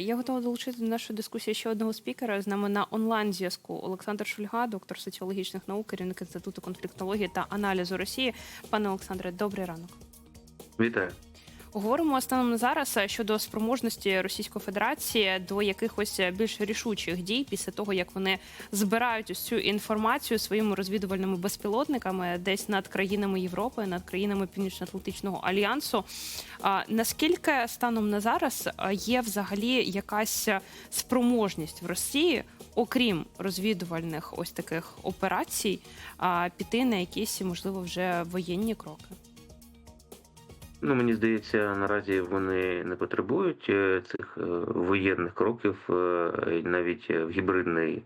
Я готова долучити до нашої дискусії ще одного спікера. З нами на онлайн зв'язку Олександр Шульга, доктор соціологічних наук, керівник інституту конфліктології та аналізу Росії. Пане Олександре, добрий ранок. Вітаю. Говоримо станом на зараз щодо спроможності Російської Федерації до якихось більш рішучих дій після того, як вони збирають цю інформацію своїми розвідувальними безпілотниками десь над країнами Європи, над країнами Північно-Атлантичного альянсу. Наскільки станом на зараз є взагалі якась спроможність в Росії, окрім розвідувальних ось таких операцій, піти на якісь можливо вже воєнні кроки? Ну мені здається, наразі вони не потребують е, цих е, воєнних кроків, е, навіть в гібридний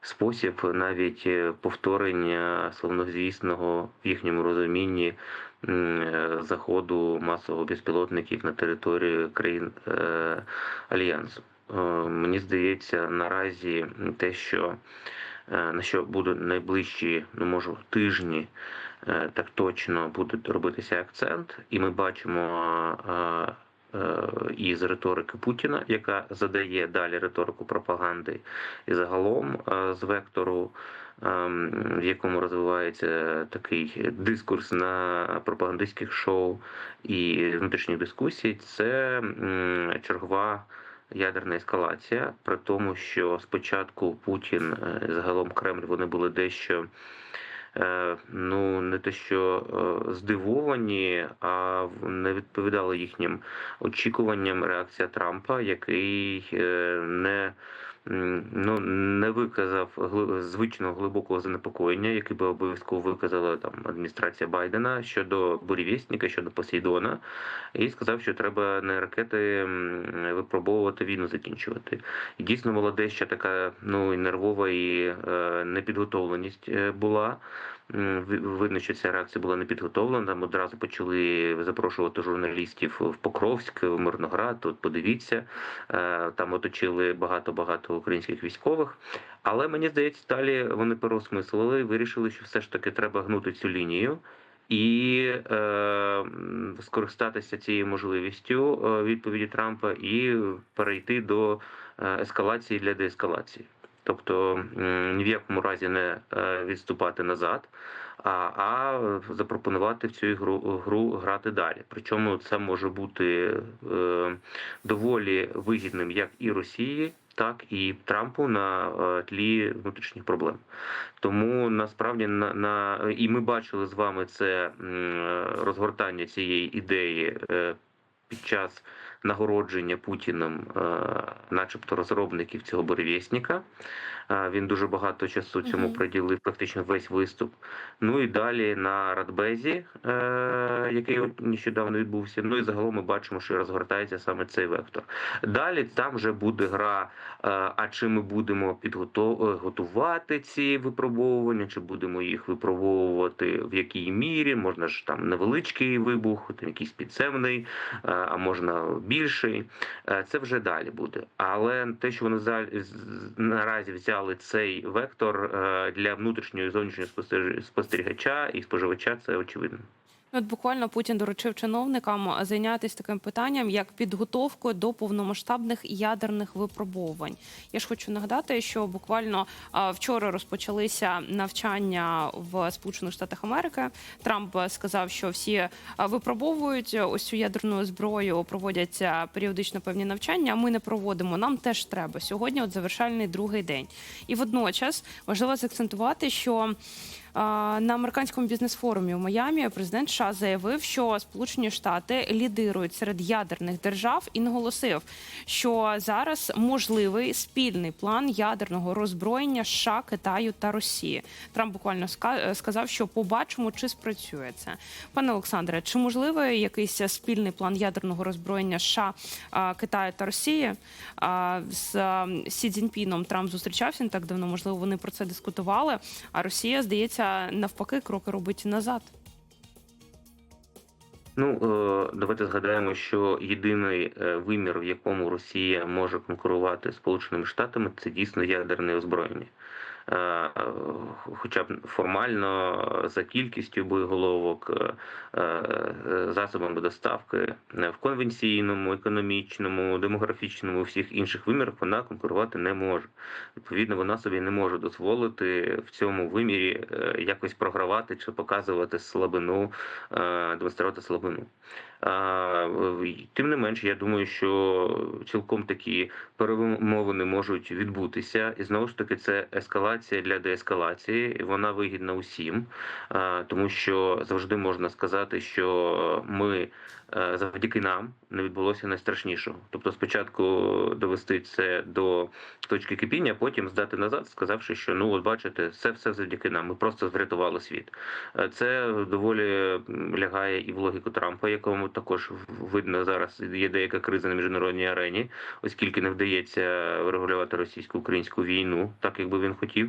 спосіб, навіть повторення словнозвісного в їхньому розумінні заходу масового безпілотників на територію країн альянсу. Мені здається, наразі те, що на що будуть найближчі, ну можу, тижні. Е, так точно буде робитися акцент, і ми бачимо е, е, із риторики Путіна, яка задає далі риторику пропаганди, і загалом з вектору, ем, в якому розвивається такий дискурс на пропагандистських шоу і внутрішніх дискусій, це чергова. Ядерна ескалація, при тому, що спочатку Путін, загалом Кремль, вони були дещо ну не те, що е, здивовані, а не відповідали їхнім очікуванням реакція Трампа, який е, не ну не виказав звичного глибокого занепокоєння, яке би обов'язково виказала там адміністрація Байдена щодо бурєвєстника, щодо Посейдона, і сказав, що треба не ракети випробовувати війну закінчувати. І дійсно молоде ще така ну і нервова і е, непідготовленість е, була. Ви- Видно, що ця реакція була не підготовлена. Там одразу почали запрошувати журналістів в Покровськ, в Мирноград. Тут подивіться, Е, там оточили багато-багато українських військових. Але мені здається, далі вони переосмислили, вирішили, що все ж таки треба гнути цю лінію. І е, скористатися цією можливістю е, відповіді Трампа і перейти до е, ескалації для деескалації. Тобто ні в якому разі не е, відступати назад, а, а запропонувати в цю ігру гру грати далі. Причому це може бути е, доволі вигідним як і Росії, так і Трампу на е, тлі внутрішніх проблем. Тому насправді на, на і ми бачили з вами це розгортання цієї ідеї е, під час нагородження Путіним, е, начебто, розробників цього буревєсника. Він дуже багато часу цьому приділив, практично весь виступ. Ну і далі на Радбезі, е, який нещодавно відбувся. Ну і загалом ми бачимо, що розгортається саме цей вектор. Далі там вже буде гра. е, А чи ми будемо підготов- е, ці випробовування, чи будемо їх випробовувати в якій мірі? Можна ж там невеличкий вибух, там якийсь підземний, а можна більший. Це вже далі буде. Але те, що вони наразі взяли цей вектор е, для внутрішнього і зовнішнього спостеріг- спостерігача і споживача, це очевидно. Ну, От буквально Путін доручив чиновникам зайнятися таким питанням, як підготовкою до повномасштабних ядерних випробовувань. Я ж хочу нагадати, що буквально вчора розпочалися навчання в Сполучених Штатах Америки. Трамп сказав, що всі випробовують ось цю ядерну зброю, проводять а, періодично певні навчання. Ми не проводимо. Нам теж треба сьогодні. От завершальний другий день. І водночас важливо заакцентувати, що на американському бізнес-форумі у Майамі президент США заявив, що Сполучені Штати лідирують серед ядерних держав і наголосив, що зараз можливий спільний план ядерного роззброєння США, Китаю та Росії. Трамп буквально сказав, що побачимо, чи спрацює це. Пане Олександре, чи можливий якийсь спільний план ядерного роззброєння США, Китаю та Росії? З Сі Цзіньпіном Трамп зустрічався не так давно. Можливо, вони про це дискутували. А Росія, здається, навпаки, кроки робить назад. Ну е, давайте згадаємо, що єдиний е, вимір, в якому Росія може конкурувати з Сполученими Штатами, це дійсно ядерне озброєння. Е, хоча б формально е, за кількістю боєголовок, е, засобами доставки в конвенційному, економічному, демографічному, всіх інших вимірах вона конкурувати не може. Відповідно, вона собі не може дозволити в цьому вимірі якось програвати чи показувати слабину, демонструвати слабину. Тим не менше, я думаю, що цілком такі перемовини можуть відбутися, і знову ж таки, це ескалація для деескалації. Вона вигідна усім, тому що завжди можна сказати, що ми е, завдяки нам не відбулося найстрашнішого. Тобто, спочатку довести це до точки кипіння, потім здати назад, сказавши, що ну от бачите, це все завдяки нам. Ми просто врятували світ. Е, Це доволі лягає і в логіку Трампа, якому також видно зараз є деяка криза на міжнародній арені, оскільки не вдається врегулювати російсько-українську війну, так як би він хотів.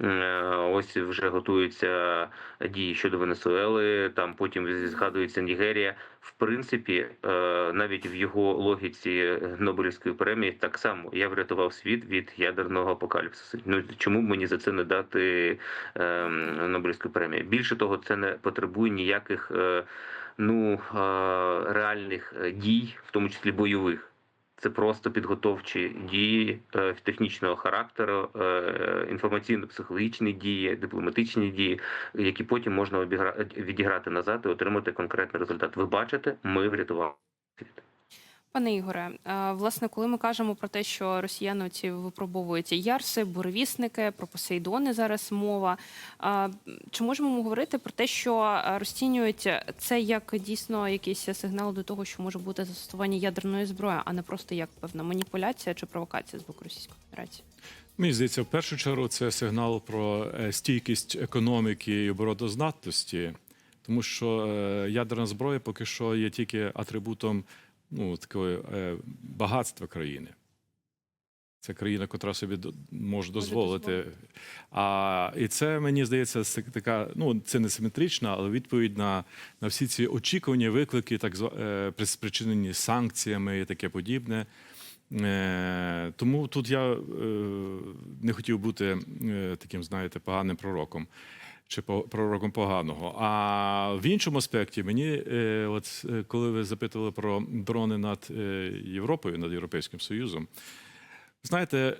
Е, Ось вже готуються дії щодо Венесуели. Там потім згадується Нігерія. В принципі, е, навіть в його логіці Нобелівської премії так само я врятував світ від ядерного апокаліпсису. Ну чому б мені за це не дати е, Нобелівську премію? Більше того, це не потребує ніяких ну реальних дій, в тому числі бойових. Це просто підготовчі дії е, технічного характеру, е, інформаційно-психологічні дії, дипломатичні дії, які потім можна обігра- відіграти назад і отримати конкретний результат. Ви бачите, ми врятували світ. Пане Ігоре, е, власне, коли ми кажемо про те, що росіяни ці випробовують ярси, буревісники, про Посейдони зараз мова. е, Чи можемо ми говорити про те, що розцінюють це як дійсно якийсь сигнал до того, що може бути застосування ядерної зброї, а не просто як певна маніпуляція чи провокація з боку Російської Федерації? Мені здається, в першу чергу це сигнал про е, стійкість економіки і обороноздатності, тому що ядерна зброя поки що є тільки атрибутом ну, такої е, багатства країни. Це країна, котра собі може дозволити. А, і це мені здається, це така, ну це не симетрична, але відповідь на, на всі ці очікування, виклики, так е, спричинені санкціями і таке подібне. Е, тому тут я е, не хотів бути е, таким, знаєте, поганим пророком чи пророком поганого. А в іншому аспекті мені, е, от е, коли ви запитували про дрони над е, Європою, над Європейським Союзом, знаєте,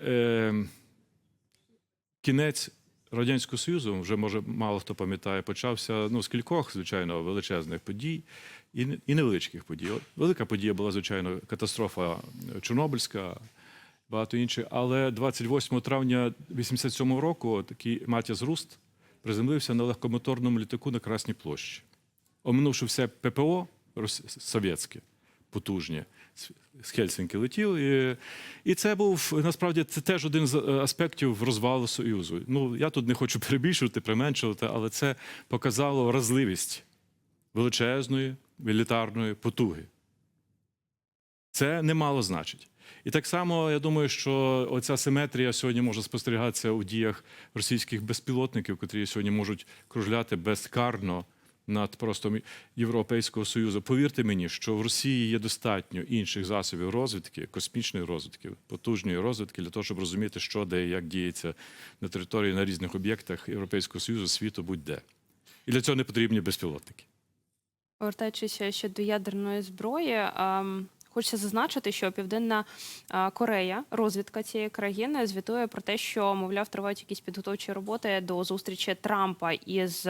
кінець Радянського Союзу, вже може мало хто пам'ятає, почався ну, з кількох, звичайно, величезних подій і, невеличких подій. От Велика подія була, звичайно, катастрофа Чорнобильська, багато інших. Але 28 травня 87 року такий Матіас Руст приземлився на легкомоторному літаку на Красній площі. Оминувши все ППО совєтське, потужнє, з- Хельсинки летів. І, і це був насправді це теж один з е, аспектів розвалу Союзу. Ну я тут не хочу перебільшувати, применшувати, але це показало вразливість величезної мілітарної потуги. Це немало значить. І так само я думаю, що оця симетрія сьогодні може спостерігатися у діях російських безпілотників, котрі сьогодні можуть кружляти безкарно над просто Європейського Союзу. Повірте мені, що в Росії є достатньо інших засобів розвідки, космічної розвідки, потужної розвідки для того, щоб розуміти, що де і як діється на території на різних об'єктах Європейського Союзу, світу, будь-де. І для цього не потрібні безпілотники. Повертаючись ще до ядерної зброї, ем, хочеться зазначити, що Південна Корея, розвідка цієї країни, звітує про те, що мовляв тривають якісь підготовчі роботи до зустрічі Трампа із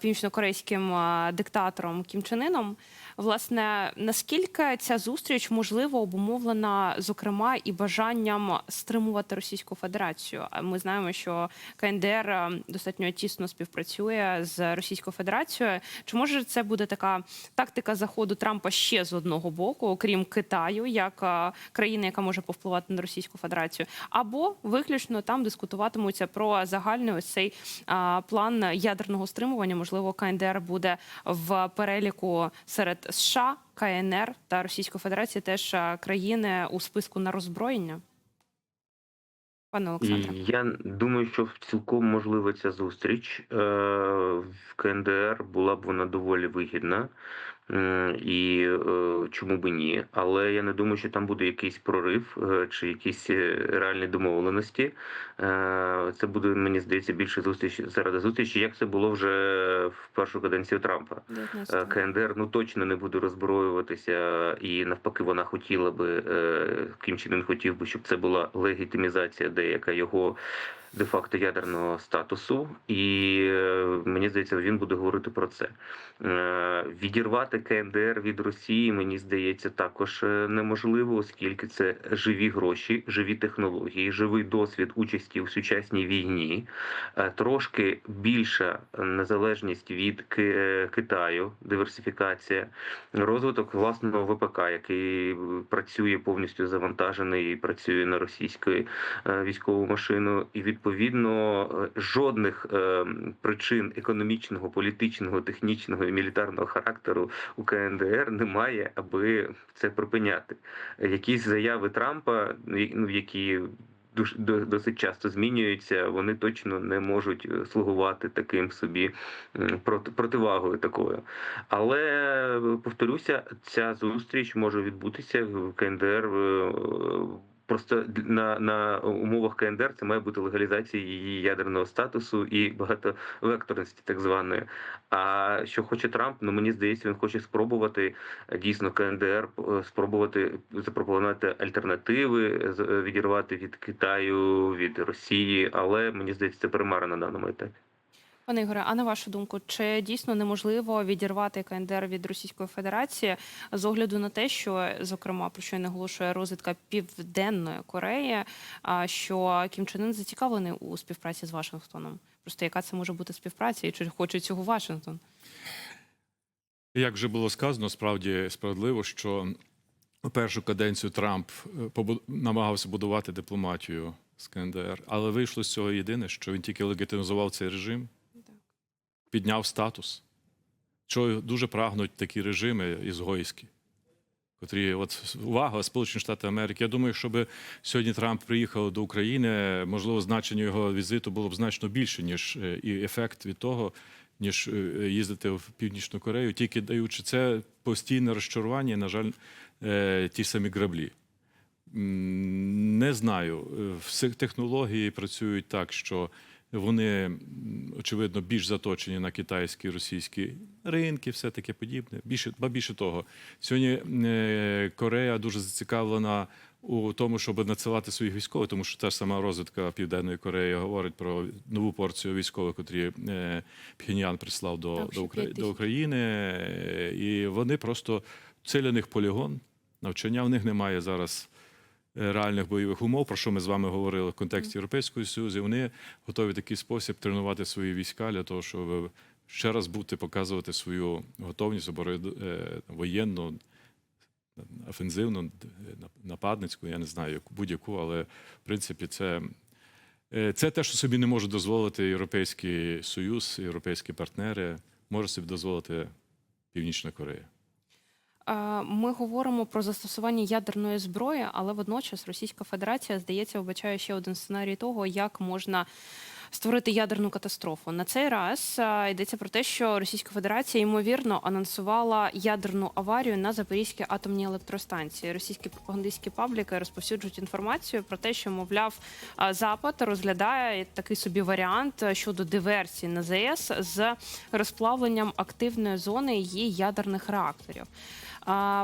північнокорейським диктатором Кім Чен Іном. Власне, наскільки ця зустріч можливо обумовлена, зокрема, і бажанням стримувати Російську Федерацію? Ми знаємо, що КНДР е, достатньо тісно співпрацює з Російською Федерацією. Чи може це буде така тактика заходу Трампа ще з одного боку, окрім Китаю, як е, країни, яка може повпливати на Російську Федерацію, або виключно там дискутуватимуться про загальний ось цей е, план ядерного стримування? Можливо, КНДР буде в переліку серед США, КНР та Російської Федерації теж е, країни у списку на роззброєння. Пане Олександре. Я думаю, що цілком можлива ця зустріч Е, в КНДР була б вона доволі вигідна. М, І е, чому би ні? Але я не думаю, що там буде якийсь прорив е, чи якісь е, реальні домовленості. Е, Це буде, мені здається, більше зустріч заради зустрічі, як це було вже в першу каденцію Трампа. 19 Е, КНДР ну точно не буде роззброюватися, і навпаки, вона хотіла би е, Кім Чен Ін хотів би, щоб це була легітимізація деяка його де-факто ядерного статусу, і е, мені здається, він буде говорити про це. Е, Відірвати КНДР від Росії, мені здається, також е, неможливо, оскільки це живі гроші, живі технології, живий досвід участі у сучасній війні, трошки більша незалежність від Китаю, диверсифікація, розвиток власного ВПК, який працює повністю завантажений і працює на російської військову машину, і відповідно е, жодних е, причин економічного, політичного, технічного і мілітарного характеру у КНДР немає, аби це припиняти. Якісь заяви Трампа, ну які душ- до- досить часто змінюються, вони точно не можуть е, слугувати таким собі противагою такою. Але повторюся, ця зустріч може відбутися в КНДР. Просто на, на умовах КНДР це має бути легалізація її ядерного статусу і багатовекторності, так званої. А що хоче Трамп, ну мені здається, він хоче спробувати е, дійсно КНДР е, спробувати запропонувати альтернативи, е, відірвати від Китаю, від Росії, але мені здається, це перемара на даному етапі. Пане Ігоре, а на вашу думку, чи дійсно неможливо відірвати КНДР від Російської Федерації з огляду на те, що зокрема про що й наголошує розвідка Південної Кореї, а, що Кім Чен Ын зацікавлений у співпраці з Вашингтоном? Просто яка це може бути співпраця, і чи хоче цього Вашингтон? Як вже було сказано, справді справедливо, що першу каденцію Трамп е, намагався будувати дипломатію з КНДР, але вийшло з цього єдине, що він тільки легітимізував цей режим, підняв статус. Що дуже прагнуть такі режими ізгойські, котрі от увага, Сполучені Штати Америки. Я думаю, щоб сьогодні Трамп приїхав до України, можливо, значення його візиту було б значно більше, ніж е, і ефект від того, ніж е, їздити в Північну Корею, тільки даючи це постійне розчарування, на жаль, е, ті самі граблі. Не знаю. Всі технології працюють так, що вони, очевидно, більш заточені на китайські російські ринки, все таке подібне. Більше, ба більше того, сьогодні е, Корея дуже зацікавлена у тому, щоб надсилати своїх військових, тому що та ж сама розвідка Південної Кореї говорить про нову порцію військових, котрі е, Пхеньян прислав до, Так, до, що Укра... 5 тисяч. до України, і вони просто це для них полігон. Навчання в них немає зараз реальних бойових умов, про що ми з вами говорили в контексті Європейського Союзу. Вони готові в такий спосіб тренувати свої війська для того, щоб ще раз бути, показувати свою готовність е, воєнну, офензивну, е, нападницьку, я не знаю, будь-яку, але в принципі це. е, Це те, що собі не може дозволити Європейський Союз, європейські партнери, може собі дозволити Північна Корея. Ми говоримо про застосування ядерної зброї, але водночас Російська Федерація, здається, вбачає ще один сценарій того, як можна створити ядерну катастрофу. На цей раз йдеться про те, що Російська Федерація ймовірно анонсувала ядерну аварію на Запорізькій атомній електростанції. Російські пропагандистські пабліки розповсюджують інформацію про те, що мовляв Запад розглядає такий собі варіант щодо диверсії на ЗАЕС з розплавленням активної зони її ядерних реакторів.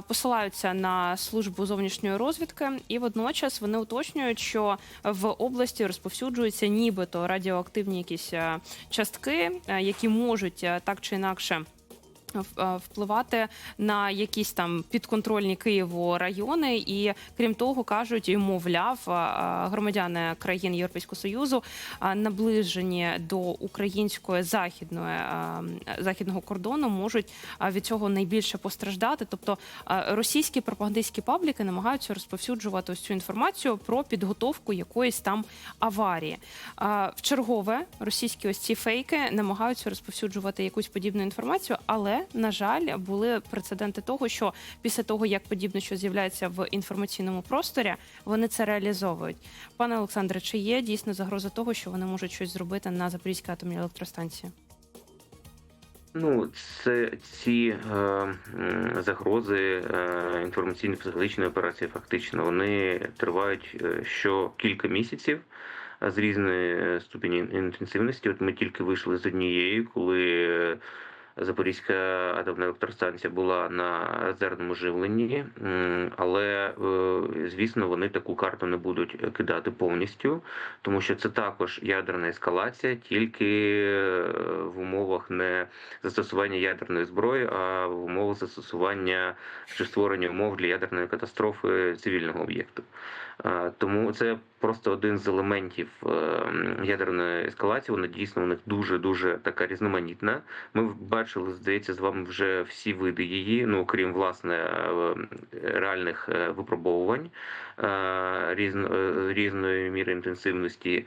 Посилаються на службу зовнішньої розвідки, і водночас вони уточнюють, що в області розповсюджуються нібито радіоактивні якісь е, частки, е, які можуть е, так чи інакше. Е, Впливати на якісь там підконтрольні Києву райони, і крім того, кажуть, і мовляв, е, громадяни країн Європейського союзу е, наближені до української західної західного кордону можуть від цього найбільше постраждати. Тобто російські пропагандистські пабліки намагаються розповсюджувати ось цю інформацію про підготовку якоїсь там аварії. В чергове російські ось ці фейки намагаються розповсюджувати якусь подібну інформацію, але на жаль були прецеденти того, що після того як подібне що з'являється в інформаційному просторі, вони це реалізовують. Пане Олександре, чи є дійсно загроза того, що вони можуть щось зробити на Запорізькій атомній електростанції? Ну, це ці е, загрози е, інформаційно-психологічної операції, фактично, вони тривають е, що кілька місяців е, з різної е, ступені інтенсивності. От ми тільки вийшли з однієї, коли Запорізька атомна електростанція була на резервному живленні, але е, звісно вони таку карту не будуть кидати повністю, тому що це також ядерна ескалація, тільки е, в умовах не застосування ядерної зброї, а в умовах застосування чи створення умов для ядерної катастрофи цивільного об'єкту. Е, Тому це просто один з елементів е, ядерної ескалації. Вона дійсно у них дуже дуже така різноманітна. Ми бачили, здається, з вами вже всі види її, ну окрім власне е, реальних е, випробовувань різно, різної міри інтенсивності.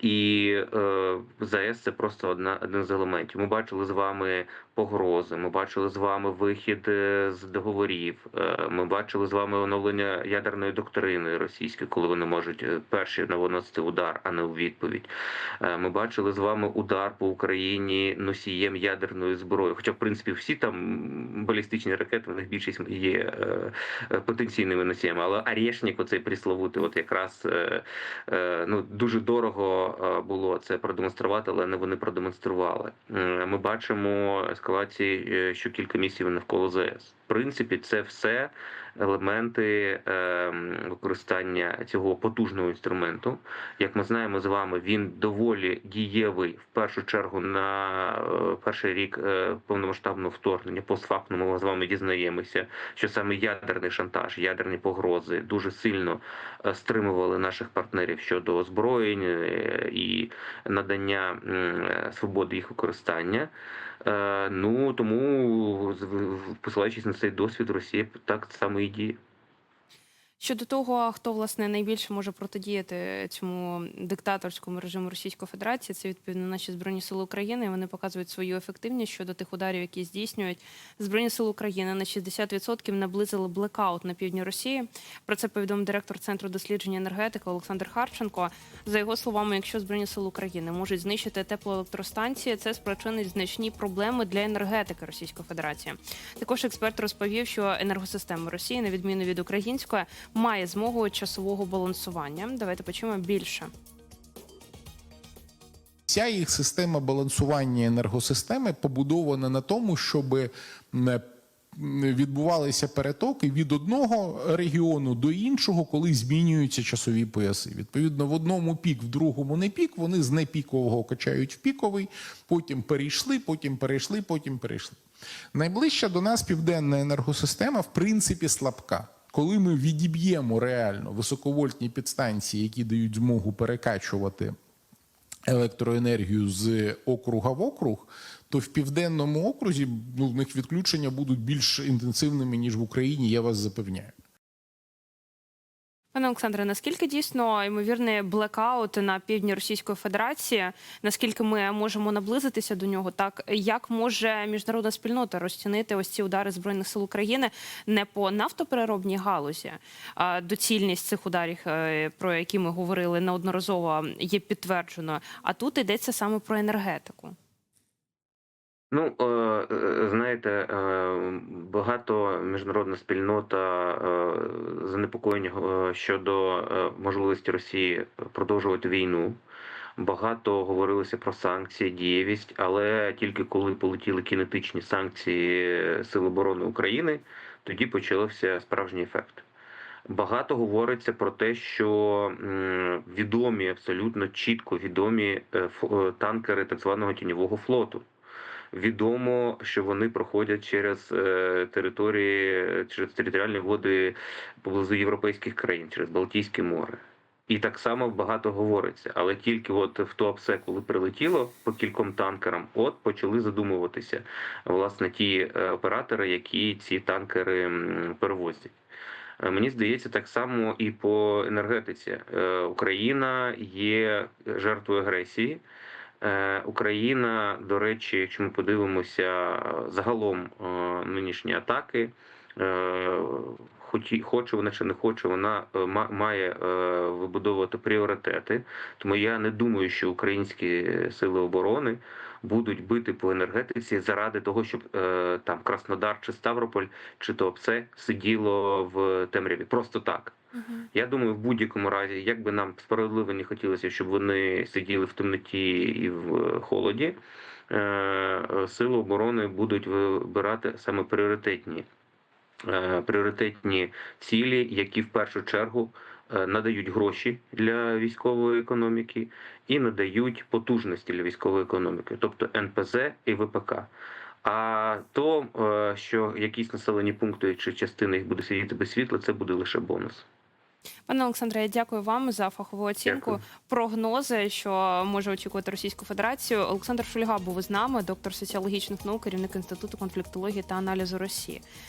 І е, ЗАЕС це просто одна один з елементів. Ми бачили з вами погрози. Ми бачили з вами вихід е, з договорів. е, Ми бачили з вами оновлення ядерної доктрини російської, коли вони можуть е, перші навоносити удар, а не у відповідь. Ми бачили з вами удар по Україні носієм ядерної зброї. Хоча, в принципі, всі там балістичні ракети, в них більшість є потенційними носіями. Але Арєшнік, оцей присловутий, от якраз ну дуже дорого було це продемонструвати, але не вони продемонстрували. Ми бачимо ескалації е, що кілька місяців навколо ЗС. В принципі, це все елементи е, використання цього потужного інструменту. Як ми знаємо з вами, він доволі дієвий в першу чергу на е, перший рік е, повномасштабного вторгнення. Постфактум ми з вами дізнаємося, що саме ядерний шантаж, ядерні погрози дуже сильно стримували наших партнерів щодо озброєнь і надання свободи їх використання. Ну тому, посилаючись на цей досвід, Росія так само і діє. Щодо того, хто власне найбільше може протидіяти цьому диктаторському режиму Російської Федерації, це відповідно наші збройні сили України. Вони показують свою ефективність щодо тих ударів, які здійснюють збройні сили України на 60% наблизили блекаут на півдні Росії. Про це повідомив директор центру дослідження енергетики Олександр Харченко. За його словами, якщо збройні сили України можуть знищити теплоелектростанції, це спричинить значні проблеми для енергетики Російської Федерації. Також експерт розповів, що енергосистема Росії, на відміну від української, має змогу часового балансування. Давайте почуємо більше. Вся їх система балансування енергосистеми побудована на тому, щоб відбувалися перетоки від одного регіону до іншого, коли змінюються часові пояси. Відповідно, в одному пік, в другому не пік. Вони з непікового качають в піковий, потім перейшли, потім перейшли, потім перейшли. Найближча до нас південна енергосистема, в принципі, слабка. Коли ми відіб'ємо реально високовольтні підстанції, які дають змогу перекачувати електроенергію з округа в округ, то в південному окрузі ну, в них відключення будуть більш інтенсивними ніж в Україні. Я вас запевняю. Пане Олександре, наскільки дійсно ймовірний блекаут на півдні Російської Федерації? Наскільки ми можемо наблизитися до нього? Так як може міжнародна спільнота розцінити ось ці удари збройних сил України не по нафтопереробній галузі? А доцільність цих ударів, е, про які ми говорили неодноразово, є підтвердженою. А тут йдеться саме про енергетику. Ну, е, е, знаєте, е, багато міжнародна спільнота е, занепокоєння щодо можливості Росії продовжувати війну. Багато говорилося про санкції, дієвість, але тільки коли полетіли кінетичні санкції Сил оборони України, тоді почався справжній ефект. Багато говориться про те, що відомі абсолютно чітко відомі танкери так званого тіньового флоту. Відомо, що вони проходять через е, території, через територіальні води поблизу європейських країн, через Балтійське море. І так само багато говориться, але тільки от в Туапсе, коли прилетіло по кільком танкерам, от почали задумуватися власне ті е, оператори, які ці танкери перевозять. Е, Мені здається, так само і по енергетиці. Україна є жертвою агресії. Е, Україна, до речі, якщо ми подивимося загалом е, нинішні атаки, е, хоч хоче вона чи не хоче, вона ма- має вибудовувати пріоритети. Тому я не думаю, що українські сили оборони будуть бити по енергетиці заради того, щоб е, там Краснодар чи Ставрополь чи Туапсе сиділо в темряві. Просто так. Я думаю, в будь-якому разі, як би нам справедливо не хотілося, щоб вони сиділи в темноті і в холоді, е, сили оборони будуть вибирати саме пріоритетні, е, пріоритетні цілі, які в першу чергу надають гроші для військової економіки і надають потужності для військової економіки, тобто НПЗ і ВПК. А то, е, що якісь населені пункти чи частини їх буде сидіти без світла, це буде лише бонус. Пане Олександре, я дякую вам за фахову оцінку. Дякую. Прогнози, що може очікувати Російську Федерацію. Олександр Шульга був із нами, доктор соціологічних наук, керівник інституту конфліктології та аналізу Росії.